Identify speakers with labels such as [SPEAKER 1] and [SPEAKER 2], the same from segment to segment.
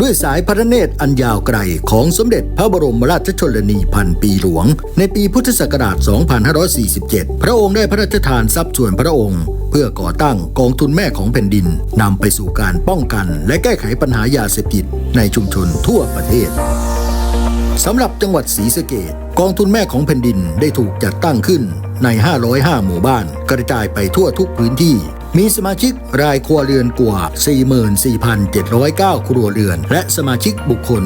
[SPEAKER 1] ด้วยสายพระเนตรอันยาวไกลของสมเด็จพระบรมราชชนนีพันปีหลวง ในปีพุทธศักราช 2547 พระองค์ได้พระราชทานทรัพย์ส่วนพระองค์ เพื่อก่อตั้งกองทุนแม่ของแผ่นดินนำไปสู่การป้องกัน และแก้ไขปัญหายาเสพติดในชุมชนทั่วประเทศสำหรับจังหวัดศรีสะเกดกองทุนแม่ของแผ่นดินได้ถูกจัดตั้งขึ้นใน 505 หมู่บ้าน กระจายไปทั่วทุกพื้นที่ มีสมาชิกรายครัวเรือนกว่า 44,709 ครัวเรือน และสมาชิกบุคคล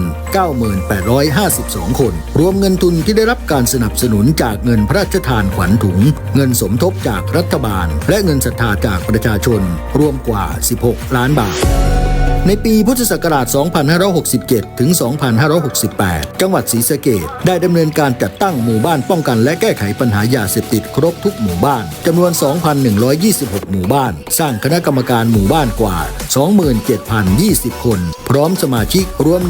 [SPEAKER 1] 9852 คน รวมเงินทุนที่ได้รับการสนับสนุนจากเงินพระราชทานขวัญถุง เงินสมทบจากรัฐบาล และเงินศรัทธาจากประชาชน รวมกว่า 16 ล้านบาท ในปีพุทธศักราช 2567 ถึง 2568 จังหวัดศรีสะเกษได้ดำเนินการจัดตั้งหมู่บ้านป้องกันและแก้ไขปัญหายาเสพติดครบทุกหมู่บ้านจำนวน 2,126 หมู่บ้าน สร้างคณะกรรมการหมู่บ้านกว่า 27,020 คน พร้อมสมาชิกรวม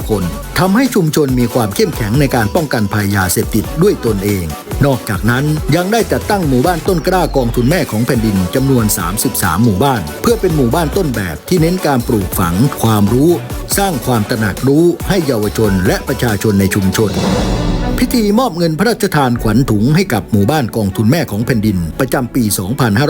[SPEAKER 1] 126,439 คนทำให้ชุมชนมีความเข้มแข็งในการป้องกันภัยยาเสพติดด้วยตนเอง นอกจากนั้นยังได้จัดตั้งหมู่บ้านต้นกล้ากองทุนแม่ของแผ่นดินจำนวน 33 หมู่บ้าน เพื่อเป็นหมู่บ้านต้นแบบที่เน้นการปลูกฝังความรู้ สร้างความตระหนักรู้ให้เยาวชนและประชาชนในชุมชน พิธีมอบเงินพระราชทานขวัญถุงให้กับหมู่บ้านกองทุนแม่ของแผ่นดิน ประจำปี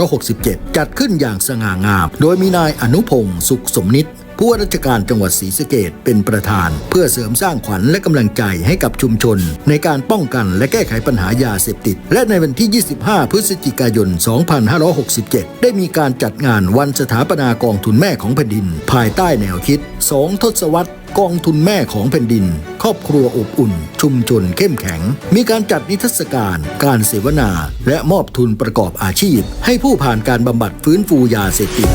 [SPEAKER 1] 2567 จัดขึ้นอย่างสง่างาม โดยมีนายอนุพงศ์สุขสมนิต ผู้ว่าราชการจังหวัดศรีสะเกดเป็นประธาน เพื่อเสริมสร้างขวัญและกำลังใจให้กับชุมชน ในการป้องกันและแก้ไขปัญหายาเสพติด และในวันที่ 25 พฤศจิกายน 2567 ได้มีการจัดงานวันสถาปนากองทุนแม่ของแผ่นดิน ภายใต้แนวคิด 2 ทศวรรษกองทุนแม่ของแผ่นดิน ครอบครัวอบอุ่น ชุมชนเข้มแข็ง มีการจัดนิทรรศการ การเสวนา และมอบทุนประกอบอาชีพ ให้ผู้ผ่านการบำบัดฟื้นฟูยาเสพติด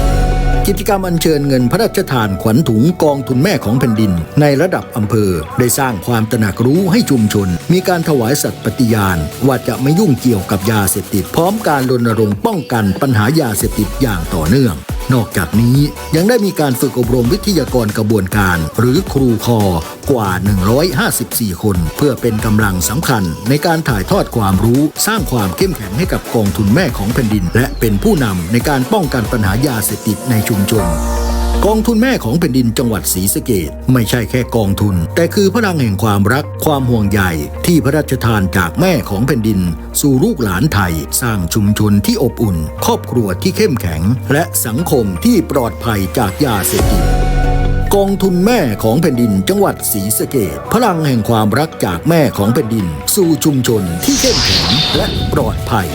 [SPEAKER 1] กิจกรรมอัญเชิญเงินพระราชทานขวัญถุงกองทุนแม่ของแผ่นดิน ในระดับอำเภอ ได้สร้างความตระหนักรู้ให้ชุมชน มีการถวายสัตย์ปฏิญาณ ว่าจะไม่ยุ่งเกี่ยวกับยาเสพติด พร้อมการรณรงค์ป้องกันปัญหายาเสพติดอย่างต่อเนื่อง นอกจากนี้ยังได้มีการฝึกอบรมวิทยากรกระบวนการ หรือครูคอกว่า 154 คน เพื่อเป็นกำลังสำคัญในการถ่ายทอดความรู้สร้างความเข้มแข็งให้กับกองทุนแม่ของแผ่นดิน และเป็นผู้นำในการป้องกันปัญหายาเสพติดในชุมชน กองทุนแม่ของแผ่นดินจังหวัดศรีสะเกดไม่ใช่แค่กองทุน แต่คือพลังแห่งความรักความห่วงใยที่พระราชทานจากแม่ของแผ่นดิน สู่ลูกหลานไทย สร้างชุมชนที่อบอุ่น ครอบครัวที่เข้มแข็ง และสังคมที่ปลอดภัยจากยาเสพติดกองทุนแม่ของแผ่นดินจังหวัดศรีสะเกดพลังแห่งความรักจากแม่ของแผ่นดิน สู่ชุมชนที่เข้มแข็งและปลอดภัย